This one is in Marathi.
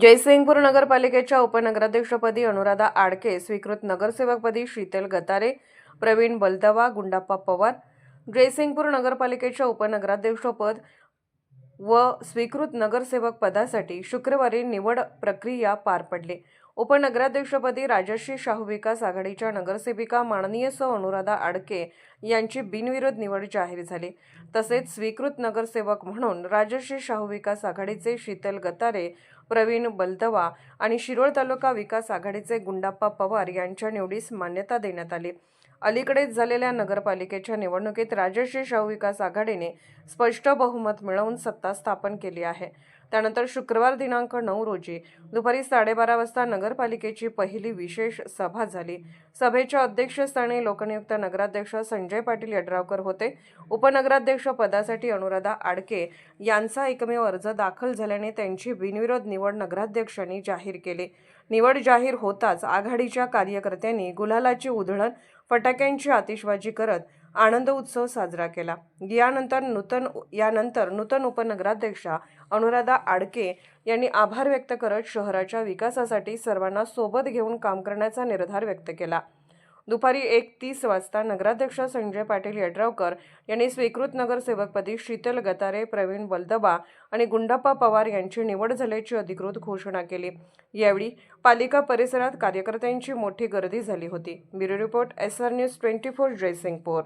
जयसिंगपूर नगरपालिकेच्या उपनगराध्यक्षपदी अनुराधा आडके स्वीकृत नगरसेवकपदी शीतल गतारे प्रवीण बलदवा गुंडाप्पा पवार. जयसिंगपूर नगरपालिकेच्या उपनगराध्यक्षपद व स्वीकृत नगरसेवक पदासाठी शुक्रवारी निवड प्रक्रिया पार पडली. उपनगराध्यक्षपदी राजश्री शाहू विकास आघाडीच्या नगरसेविका माननीय सौ अनुराधा आडके यांची बिनविरोध निवड जाहीर झाली. तसेच स्वीकृत नगरसेवक म्हणून राजश्री शाहू विकास आघाडीचे शीतल गतारे प्रवीण बलदवा आणि शिरोळ तालुका विकास आघाडीचे गुंडाप्पा पवार यांच्या निवडीस मान्यता देण्यात आली. अलीकडेच झालेल्या नगरपालिकेच्या निवडणुकीत राजश्री शाहू विकास आघाडीने स्पष्ट बहुमत मिळवून सत्ता स्थापन केली आहे. त्यानंतर शुक्रवार दिनांक नऊ रोजी दुपारी साडेबारा वाजता नगरपालिकेची पहिली विशेष सभा झाली. सभेच्या अध्यक्षस्थानी लोकनियुक्त नगराध्यक्ष संजय पाटील यड्रावकर होते. उपनगराध्यक्ष पदासाठी अनुराधा आडके यांचा एकमेव अर्ज दाखल झाल्याने त्यांची बिनविरोध निवड नगराध्यक्षांनी जाहीर केले. निवड जाहीर होताच आघाडीच्या कार्यकर्त्यांनी गुलालाची उधळण फटाक्यांची आतिषबाजी करत आनंद उत्सव साजरा केला. यानंतर नूतन यानंतर नूतन उपनगराध्यक्षा अनुराधा आडके यांनी आभार व्यक्त करत शहराच्या विकासासाठी सर्वांना सोबत घेऊन काम करण्याचा निर्धार व्यक्त केला. दुपारी एक तीस वाजता नगराध्यक्ष संजय पाटील यड्रावकर यांनी स्वीकृत नगरसेवकपदी शीतल गतारे प्रवीण बलदबा आणि गुंडप्पा पवार यांची निवड झाल्याची अधिकृत घोषणा केली. यावेळी पालिका परिसरात कार्यकर्त्यांची मोठी गर्दी झाली होती. Bureau report S R news twenty four Jaysingpur.